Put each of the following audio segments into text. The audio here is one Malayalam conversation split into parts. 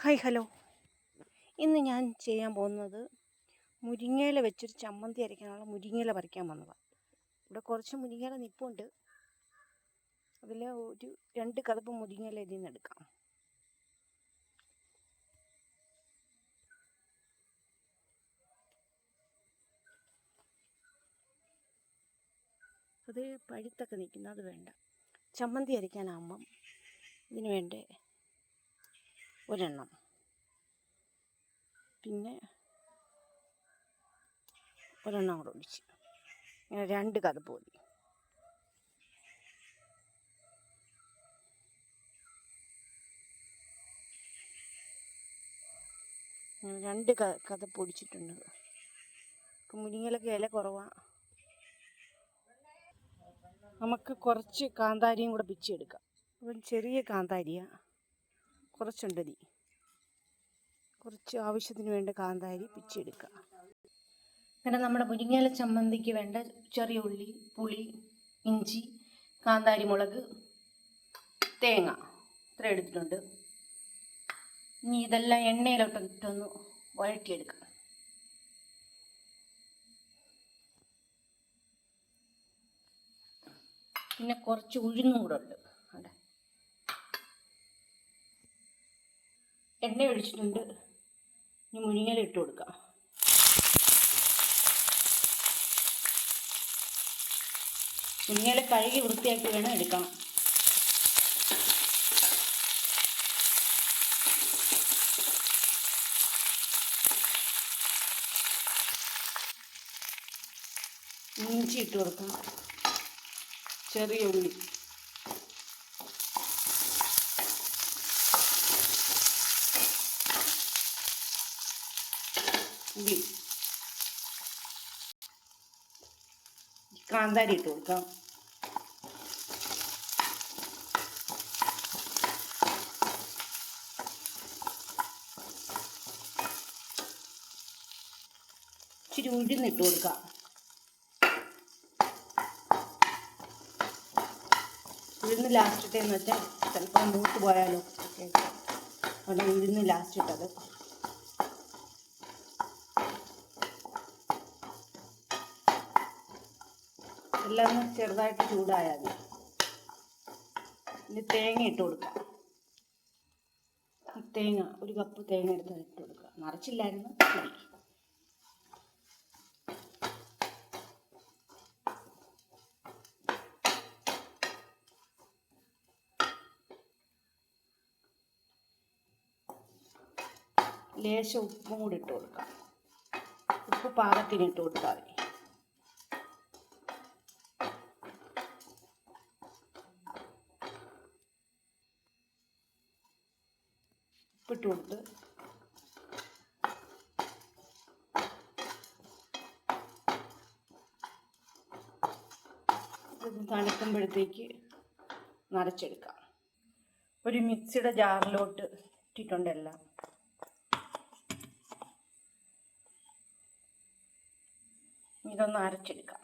Hi hello. ഇന്ന് ഞാൻ ചെയ്യാൻ പോകുന്നത് മുരിങ്ങയില വെച്ചൊരു ചമ്മന്തി അരയ്ക്കാനുള്ള മുരിങ്ങയില പറിക്കാൻ വന്നതാണ് ഇവിടെ കുറച്ച് മുരിങ്ങയില നിപ്പുണ്ട്. അതിൽ ഒരു രണ്ട് കതപ്പ് മുരിങ്ങയില ഇതിൽ നിന്ന് എടുക്കാം. അത് പഴുത്തൊക്കെ നിൽക്കുന്നത് അത് വേണ്ട. ചമ്മന്തി അരയ്ക്കാനാകുമ്പം ഇതിന് വേണ്ടേ ഒരെണ്ണം. പിന്നെ ഒരെണ്ണം കൂടെ ഒഴിച്ച് ഇങ്ങനെ രണ്ട് കതപ്പ് മതി രണ്ട് ക കഥ പൊടിച്ചിട്ടുണ്ട്. മുരിങ്ങയിലൊക്കെ ഇല കുറവാണ് നമുക്ക് കുറച്ച് കാന്താരിയും കൂടെ പിച്ചെടുക്കാം അപ്പം ചെറിയ കാന്താരിയാണ് കുറച്ചുണ്ടതി കുറച്ച് ആവശ്യത്തിന് വേണ്ട കാന്താരി പിച്ചെടുക്കുക ഇങ്ങനെ നമ്മുടെ മുരിങ്ങയില ചമ്മന്തിക്ക് വേണ്ട ചെറിയ ഉള്ളി പുളി ഇഞ്ചി കാന്താരി മുളക് തേങ്ങ. ഇത്ര എടുത്തിട്ടുണ്ട്. ഇനി ഇതെല്ലാം എണ്ണയിലോട്ട് ഇട്ടൊന്ന് വഴറ്റിയെടുക്കുക പിന്നെ കുറച്ച് ഉഴുന്നും കൂടെ ഉണ്ട് അവിടെ എണ്ണ ഒഴിച്ചിട്ടുണ്ട്. ഇനി മുരിങ്ങയില ഇട്ട് കൊടുക്കാം. മുരിങ്ങയില കഴുകി വൃത്തിയാക്കി വേണം എടുക്കണം. ഇഞ്ചി ഇട്ട് കൊടുക്കാം. ചെറിയ ഉള്ളി. ഉള്ളി കാന്താരി ഇട്ട് കൊടുക്കാം. ഇച്ചിരി ഉഴുന്നിട്ട് കൊടുക്കാം. ഉഴുന്ന് ലാസ്റ്റ് ഇട്ടേന്ന് വെച്ചാൽ ചിലപ്പോൾ മൂത്ത് പോയാലോ അവിടെ ഉഴുന്ന് ലാസ്റ്റ് ഇട്ടത്. എല്ലാം ഒന്ന് ചെറുതായിട്ട് ചൂടായാൽ മതി. ഇനി തേങ്ങ ഇട്ട് കൊടുക്കാം. തേങ്ങ ഒരു കപ്പ് തേങ്ങ എടുത്ത് ഇട്ട് കൊടുക്കുക നിറച്ചില്ലായിരുന്നു ലേശം ഉപ്പും കൂടി ഇട്ട് കൊടുക്കാം. ഉപ്പ് പാകത്തിന് ഇട്ട് കൊടുത്താൽ മതി. ഉപ്പിട്ട് തണുക്കുമ്പോഴത്തേക്ക് നിറച്ചെടുക്കാം ഒരു മിക്സിയുടെ ജാറിലോട്ട് ഇട്ടിട്ടുണ്ട് ഇതൊന്ന് അരച്ചെടുക്കാം.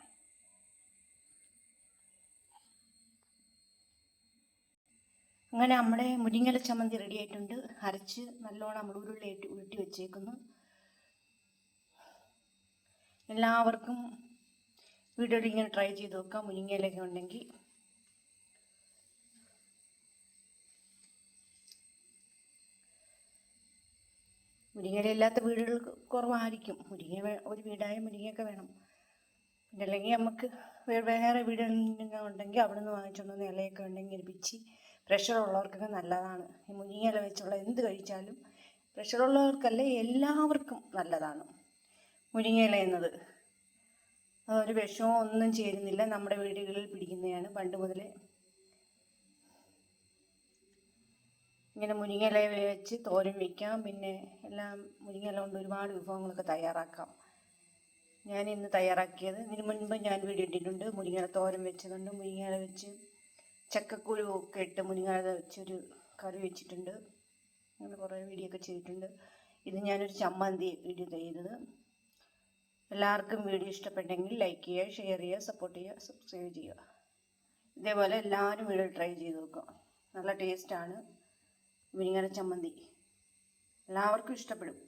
അങ്ങനെ നമ്മുടെ മുരിങ്ങല ചമ്മന്തി റെഡി ആയിട്ടുണ്ട്. അരച്ച് നല്ലോണം നമ്മൾ ഉരുളി ഉരുട്ടി വെച്ചേക്കുന്നു. എല്ലാവർക്കും വീഡിയോയിൽ ഇങ്ങനെ ട്രൈ ചെയ്ത് നോക്കാം. മുരിങ്ങയിലൊക്കെ ഉണ്ടെങ്കിൽ. മുരിങ്ങയില ഇല്ലാത്ത വീടുകൾ കുറവായിരിക്കും. മുരിങ്ങ ഒരു വീടായ മുരിങ്ങയൊക്കെ വേണം. പിന്നെ അല്ലെങ്കിൽ നമുക്ക് വേറെ വീടുകൾ ഉണ്ടെങ്കിൽ അവിടെ നിന്ന് വാങ്ങിച്ചുകൊണ്ടുവന്ന ഇലയൊക്കെ ഉണ്ടെങ്കിൽ പിച്ചി പ്രഷർ ഉള്ളവർക്കൊക്കെ നല്ലതാണ്. ഈ മുരിങ്ങയില വെച്ചുള്ള എന്ത് കഴിച്ചാലും പ്രഷർ ഉള്ളവർക്കല്ല എല്ലാവർക്കും നല്ലതാണ്. മുരിങ്ങയില എന്നത്. അതൊരു വിഷമോ ഒന്നും ചേരുന്നില്ല. നമ്മുടെ വീടുകളിൽ പിടിക്കുന്നതാണ്. പണ്ട് മുതലേ ഇങ്ങനെ മുരിങ്ങയില വെച്ച് തോരൻ വയ്ക്കാം പിന്നെ എല്ലാം മുരിങ്ങയില കൊണ്ട് ഒരുപാട് വിഭവങ്ങളൊക്കെ തയ്യാറാക്കാം. ഞാൻ ഇന്ന് തയ്യാറാക്കിയത് ഇതിനു മുൻപ് ഞാൻ വീഡിയോ ഇട്ടിട്ടുണ്ട്. മുരിങ്ങയില തോരൻ വെച്ചതുണ്ട്. മുരിങ്ങയില വെച്ച് ചക്കക്കുരു ഒക്കെ ഇട്ട് മുരിങ്ങയില വെച്ചൊരു കറി വെച്ചിട്ടുണ്ട്. അങ്ങനെ കുറേ വീഡിയോ ഒക്കെ ചെയ്തിട്ടുണ്ട്. ഇത് ഞാനൊരു ചമ്മന്തി വീഡിയോ ചെയ്തത്. എല്ലാവർക്കും വീഡിയോ ഇഷ്ടപ്പെട്ടെങ്കിൽ ലൈക്ക് ചെയ്യുക ഷെയർ ചെയ്യുക സപ്പോർട്ട് ചെയ്യുക സബ്സ്ക്രൈബ് ചെയ്യുക. ഇതേപോലെ എല്ലാവരും വീഡിയോ ട്രൈ ചെയ്ത് നോക്കുക. നല്ല ടേസ്റ്റാണ് മുരിങ്ങര ചമ്മന്തി. എല്ലാവർക്കും ഇഷ്ടപ്പെടും.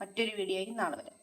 മറ്റൊരു വീഡിയോയിൽ നാളെ വരാം.